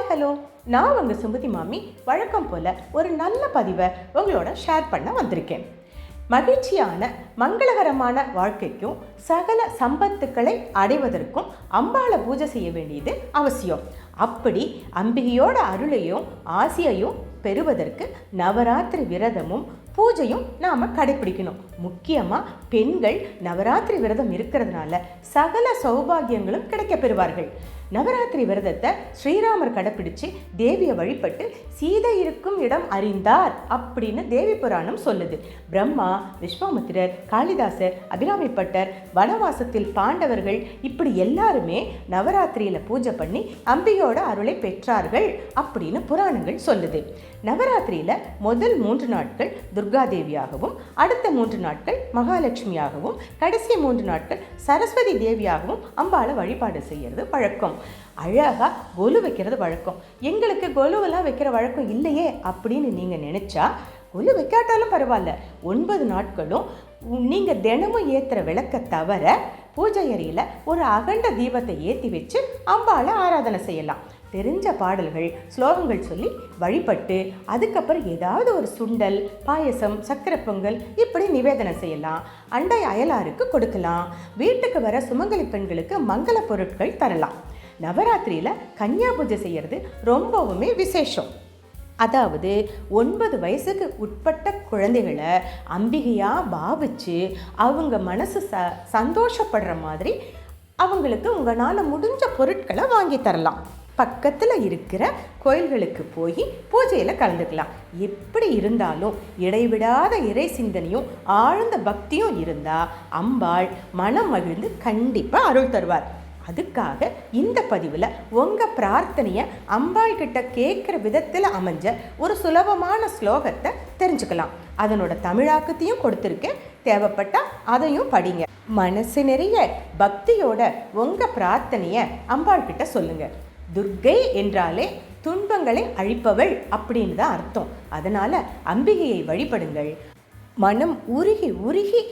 Hi hello நான் உங்கள் சுமதி மாமி. வழக்கம் போல் ஒரு நல்ல பதிவை உங்களோட ஷேர் பண்ண வந்திருக்கேன். மகிழ்ச்சியான மங்களகரமான வாழ்க்கைக்கும் சகல சம்பத்துக்களை அடைவதற்கும் அம்பாளை பூஜை செய்ய வேண்டியது அவசியம். அப்படி அம்பிகையோட அருளையும் ஆசியையும் பெறுவதற்கு நவராத்திரி விரதமும் பூஜையும் நாம் கடைபிடிக்கணும். முக்கியமாக பெண்கள் நவராத்திரி விரதம் இருக்கிறதுனால சகல சௌபாகியங்களும் கிடைக்க பெறுவார்கள் நவராத்திரி விரதத்தை ஸ்ரீராமர் கடைப்பிடிச்சு தேவியை வழிபட்டு சீதை இருக்கும் இடம் அறிந்தார் அப்படின்னு தேவி புராணம் சொல்லுது. பிரம்மா விஸ்வாமித்திரர் காளிதாசர் அபிராமிப்பட்டர் வனவாசத்தில் பாண்டவர்கள் இப்படி எல்லாருமே நவராத்திரியில் பூஜை பண்ணி அம்பியோட அருளை பெற்றார்கள் அப்படின்னு புராணங்கள் சொல்லுது. நவராத்திரியில் முதல் மூன்று நாட்கள் துர்கா தேவியாகவும் அடுத்த மூன்று நாட்கள் மகாலட்சுமியாகவும் கடைசி மூன்று நாட்கள் சரஸ்வதி தேவியாகவும் அம்பாளை வழிபாடு செய்கிறது வழக்கம். அழகாக கொலு வைக்கிறது வழக்கம். எங்களுக்கு கொலுவெல்லாம் வைக்கிற வழக்கம் இல்லையே அப்படின்னு நீங்கள் நினச்சா கொலு வைக்காட்டாலும் பரவாயில்ல. ஒன்பது நாட்களும் நீங்கள் தினமும் ஏற்றுற விளக்க தவிர பூஜை அறையில் ஒரு அகண்ட தீபத்தை ஏற்றி வச்சு அம்பாவை ஆராதனை செய்யலாம். தெரிஞ்ச பாடல்கள் ஸ்லோகங்கள் சொல்லி வழிபட்டு அதுக்கப்புறம் ஏதாவது ஒரு சுண்டல் பாயசம் சக்கரை பொங்கல் இப்படி நிவேதனம் செய்யலாம். அண்டை அயலாருக்கு கொடுக்கலாம். வீட்டுக்கு வர சுமங்கலி பெண்களுக்கு மங்கள பொருட்கள் தரலாம். நவராத்திரியில் கன்னியா பூஜை செய்கிறது ரொம்பவுமே விசேஷம். அதாவது ஒன்பது வயசுக்கு உட்பட்ட குழந்தைகளை அம்பிகையாக பாவிச்சு அவங்க மனசு ச சந்தோஷப்படுற மாதிரி அவங்களுக்கு உங்களால் முடிஞ்ச பொருட்களை வாங்கி தரலாம். பக்கத்தில் இருக்கிற கோயில்களுக்கு போய் பூஜையில் கலந்துக்கலாம். எப்படி இருந்தாலும் இடைவிடாத இறை சிந்தனையும் ஆழ்ந்த பக்தியும் இருந்தால் அம்பாள் மனம் மகிழ்ந்து கண்டிப்பாக அருள் தருவார். அதுக்காக இந்த பதிவில் உங்கள் பிரார்த்தனையை அம்பாள் கிட்ட கேட்குற விதத்தில் அமைஞ்ச ஒரு சுலபமான ஸ்லோகத்தை தெரிஞ்சுக்கலாம். அதனோட தமிழாக்கத்தையும் கொடுத்துருக்கேன். தேவைப்பட்டால் அதையும் படிங்க. மனசு நிறைய பக்தியோட உங்கள் பிரார்த்தனையை அம்பாள் கிட்ட சொல்லுங்கள் துர்க்கை என்றாலே துன்பங்களை அழிப்பவள் அப்படின்னு தான் அர்த்தம். அதனால் அம்பிகையை வழிபடுங்கள். மனம் உருகி உருகி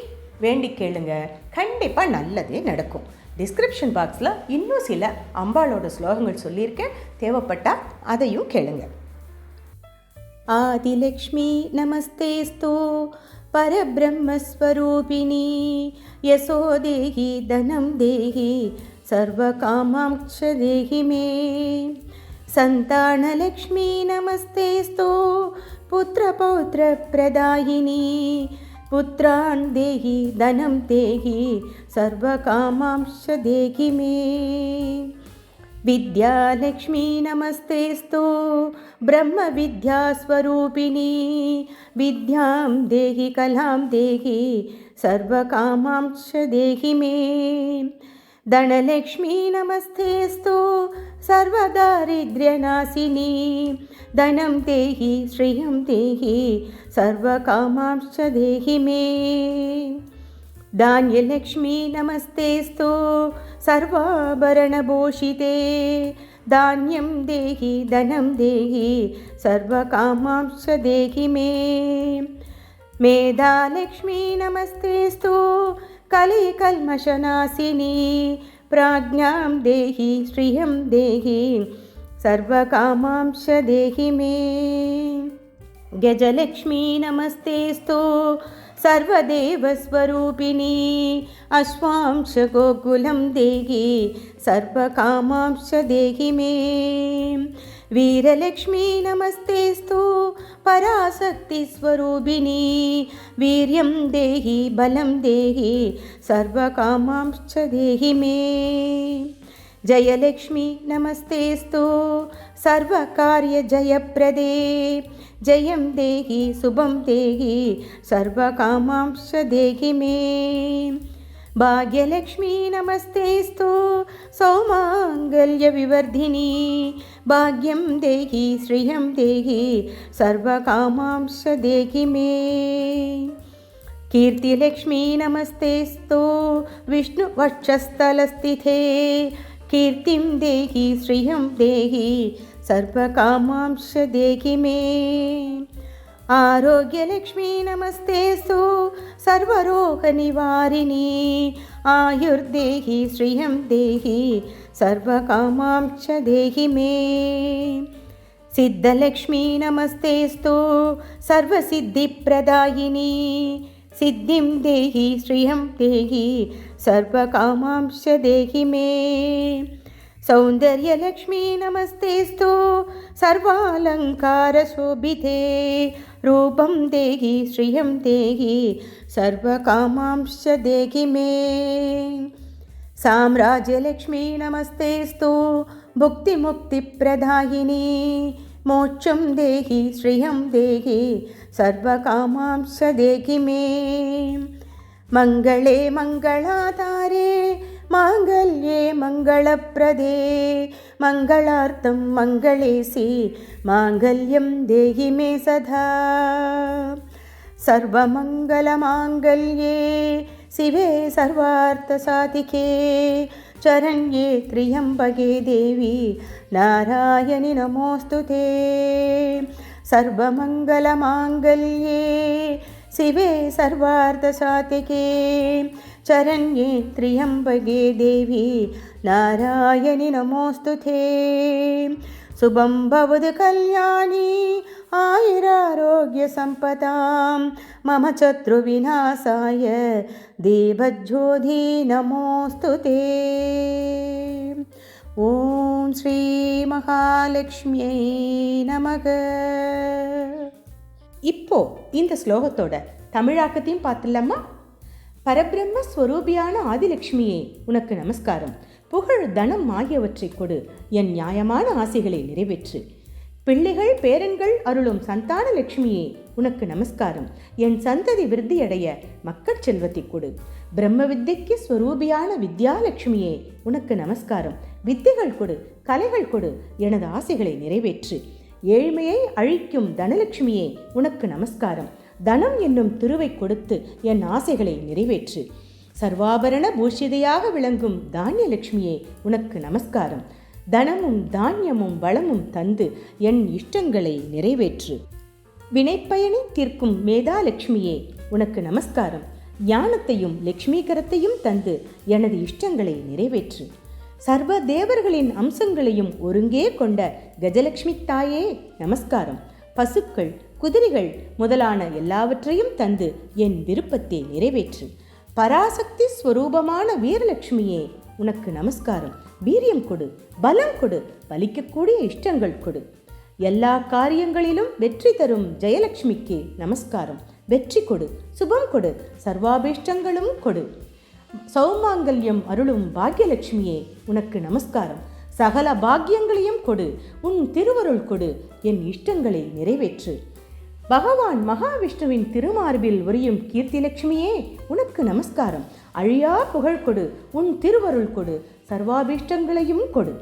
வேண்டி கேளுங்க. கண்டிப்பாக நல்லதே நடக்கும். டிஸ்கிரிப்ஷன் பாக்ஸில் இன்னும் சில அம்பாளோட ஸ்லோகங்கள் சொல்லியிருக்கேன். தேவைப்பட்டால் அதையும் கேளுங்க. ஆதிலக்ஷ்மி நமஸ்தேஸ்தோ பரபிரம்மஸ்வரூபிணி யசோ தேகி தனம் தேகி सर्वकामांक्ष देहि मे। सन्तानलक्ष्मी नमस्तेस्तु पुत्रपौत्रप्रदायिनी पुत्रान् देहि धनं देहि सर्वकामांश देहि मे। विद्यालक्ष्मी नमस्तेस्तु ब्रह्मविद्यास्वरूपिणी विद्यां देहि कलां देहि सर्वकामांश देहि मे धनलक्ष्मी नमस्तेस्तु सर्वदारिद्र्यनाशिनी धनं देहि श्रियं देहि सर्वकामांश देहि मे। धान्यलक्ष्मी नमस्तेस्तु सर्वाभरणभूषिते। धान्यं देहि धनं देहि सर्वकामांश देहि मे। मेधालक्ष्मी नमस्तेस्तु कलिकल्मषनाशिनी प्राज्ञां देहि श्रियं देहि सर्वकामांश देहि मे। गजलक्ष्मी नमस्तेस्तु सर्वदेवस्वरूपिणी अश्वांश गोकुलं देहि सर्वकामांश देहि मे వీరలక్ష్మీ నమస్తేస్తు. పరాశక్తి స్వరూపిణి వీర్యం దేహి బలం దేహి సర్వకామాంశ్చ దేహి మే. జయలక్ష్మి నమస్తేస్తు. సర్వకార్య జయప్రదే. జయం దేహి శుభం దేహి సర్వకామాంశ దేహి మే. భాగ్యలక్ష్మీ నమస్తేస్తు సౌమాంగల్య వివర్ధిని. భాగ్యం దేహి శ్రియం దేహి సర్వకామాంశ దేహి మే. కీర్తిలక్ష్మీ నమస్తేస్తు విష్ణువక్షస్థలస్థితే కీర్తిం దేహి శ్రియం దేహి సర్వకామాంశ దేహి మే. ఆరోగ్యలక్ష్మీ నమస్తేస్తు सर्वरोगनिवारिणी। आयुर्देहि श्रियं देहि सर्वकामांश्च देहि मे। सिद्धलक्ष्मी नमस्तेस्तु सर्वसिद्धिप्रदायिनी। सिद्धिं देहि श्रियं देहि सर्वकामांश्च देहि मे सौन्दर्यलक्ष्मी नमस्तेस्तु सर्वालङ्कारशोभिते। रूपं देहि श्रियं देहि सर्वकामांश्च देहि मे। साम्राज्यलक्ष्मी नमस्तेस्तु भुक्तिमुक्तिप्रदायिनी। मोक्षं देहि श्रियं देहि सर्वकामांश्च देहि मे। मङ्गले मङ्गलाधारे माङ्गल्ये मङ्गलप्रदे मङ्गलार्थं मङ्गलेसि माङ्गल्यं देहि मे सदा। सर्वमङ्गलमाङ्गल्ये शिवे सर्वार्थसाधिके। चरण्ये त्र्यम्बके देवी नारायणि नमोऽस्तु ते। सर्वमङ्गलमाङ्गल्ये शिवे सर्वार्थसाधिके चरण्ये त्र्यम्बके देवी नारायणि नमोऽस्तु ते शुभं भवतु कल्याणी आयुरारोग्यसम्पदां मम शत्रुविनाशाय देवज्योधी नमोऽस्तु ते ॐ ஸ்ரீமகாலட்சுமியை நமக இப்போ இந்த ஸ்லோகத்தோட தமிழாக்கத்தையும் பார்த்துடலாமா பரபிரம்ம ஸ்வரூபியான ஆதிலட்சுமியே உனக்கு நமஸ்காரம். புகழ் தனம் ஆகியவற்றை கொடு. என் நியாயமான ஆசைகளை நிறைவேற்று. பிள்ளைகள் பேரன்கள் அருளும் சந்தான லட்சுமியே உனக்கு நமஸ்காரம். என் சந்ததி விருத்தியடைய மக்கள் செல்வத்தை கொடு. பிரம்ம வித்தைக்கு ஸ்வரூபியான வித்யாலட்சுமியே உனக்கு நமஸ்காரம். வித்தைகள் கொடு கலைகள் கொடு எனது ஆசைகளை நிறைவேற்று. ஏழ்மையை அழிக்கும் தனலட்சுமியே உனக்கு நமஸ்காரம். தனம் என்னும் திருவை கொடுத்து என் ஆசைகளை நிறைவேற்று. சர்வாபரண பூஷிதையாக விளங்கும் தானியலட்சுமியே உனக்கு நமஸ்காரம். தனமும் தானியமும் வளமும் தந்து என் இஷ்டங்களை நிறைவேற்று. வினைப்பயனை தீர்க்கும் மேதாலட்சுமியே உனக்கு நமஸ்காரம். ஞானத்தையும் லட்சுமீகரத்தையும் தந்து எனது இஷ்டங்களை நிறைவேற்று. சர்வ தேவர்களின் அம்சங்களையும் ஒருங்கே கொண்ட கஜலட்சுமி தாயே நமஸ்காரம். பசுக்கள் குதிரைகள் முதலான எல்லாவற்றையும் தந்து என் விருப்பத்தை நிறைவேற்று. பராசக்தி ஸ்வரூபமான வீரலட்சுமியே உனக்கு நமஸ்காரம். வீரியம் கொடு பலம் கொடு பலிக்கக்கூடிய இஷ்டங்கள் கொடு. எல்லா காரியங்களிலும் வெற்றி தரும் ஜெயலட்சுமிக்கு நமஸ்காரம். வெற்றி கொடு சுபம் கொடு சர்வாபீஷ்டங்களும் கொடு. சௌமாங்கல்யம் அருளும் பாக்யலட்சுமியே உனக்கு நமஸ்காரம். சகல பாக்கியங்களையும் கொடு உன் திருவருள் கொடு என் இஷ்டங்களை நிறைவேற்று. பகவான் மகாவிஷ்ணுவின் திருமார்பில் உரியும் கீர்த்தி லட்சுமியே உனக்கு நமஸ்காரம். அழியா புகழ் கொடு உன் திருவருள் கொடு சர்வாபீஷ்டங்களையும் கொடு.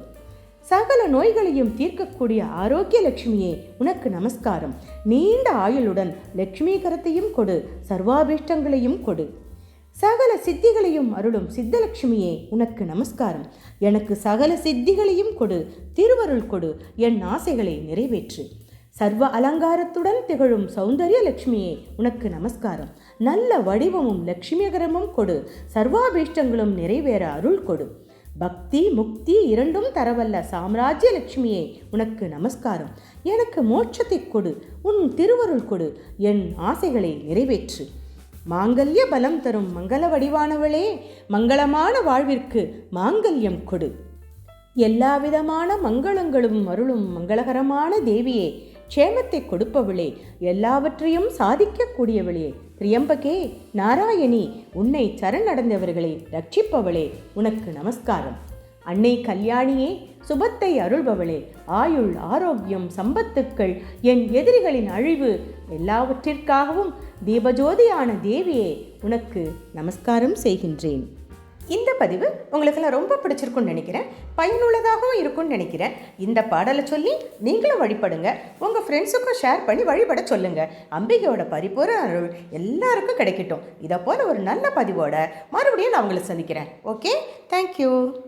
சகல நோய்களையும் தீர்க்கக்கூடிய ஆரோக்கிய லட்சுமியே உனக்கு நமஸ்காரம். நீண்ட ஆயுளுடன் லட்சுமிகரத்தையும் கொடு சர்வாபீஷ்டங்களையும் கொடு. சகல சித்திகளையும் அருளும் சித்தலட்சுமியே உனக்கு நமஸ்காரம். எனக்கு சகல சித்திகளையும் கொடு திருவருள் கொடு என் ஆசைகளை நிறைவேற்று. சர்வ அலங்காரத்துடன் திகழும் சௌந்தரிய லட்சுமியே உனக்கு நமஸ்காரம். நல்ல வடிவமும் லட்சுமிகரமும் கொடு. சர்வாபீஷ்டங்களும் நிறைவேற அருள் கொடு. பக்தி முக்தி இரண்டும் தரவல்ல சாம்ராஜ்ய லட்சுமியே உனக்கு நமஸ்காரம். எனக்கு மோட்சத்தை கொடு. உன் திருவருள் கொடு. என் ஆசைகளை நிறைவேற்று. மாங்கல்ய பலம் தரும் மங்கள வடிவானவளே மங்களமான வாழ்விற்கு மாங்கல்யம் கொடு. எல்லா விதமான மங்களங்களும் அருளும் மங்களகரமான தேவியே க்ஷேமத்தை கொடுப்பவளே எல்லாவற்றையும் சாதிக்கக்கூடியவளே. திரியம்பகே நாராயணி உன்னை சரணடைந்தவர்களை ரட்சிப்பவளே உனக்கு நமஸ்காரம். அன்னை கல்யாணியே சுபத்தை அருள்பவளே ஆயுள் ஆரோக்கியம் சம்பத்துக்கள் என் எதிரிகளின் அழிவு எல்லாவற்றிற்காகவும் தீபஜோதியான தேவியே உனக்கு நமஸ்காரம் செய்கின்றேன். இந்த பதிவு உங்களுக்கெல்லாம் ரொம்ப பிடிச்சிருக்குன்னு நினைக்கிறேன். பயனுள்ளதாகவும் இருக்கும்னு நினைக்கிறேன். இந்த பாடலை சொல்லி நீங்களும் வழிபடுங்க. உங்கள் ஃப்ரெண்ட்ஸுக்கும் ஷேர் பண்ணி வழிபட சொல்லுங்க. அம்பிகையோட பரிபூர்ண அருள் எல்லாருக்கும் கிடைக்கட்டும். இதை போல் ஒரு நல்ல பதிவோட மறுபடியும் நான் உங்களை சந்திக்கிறேன். Okay thank you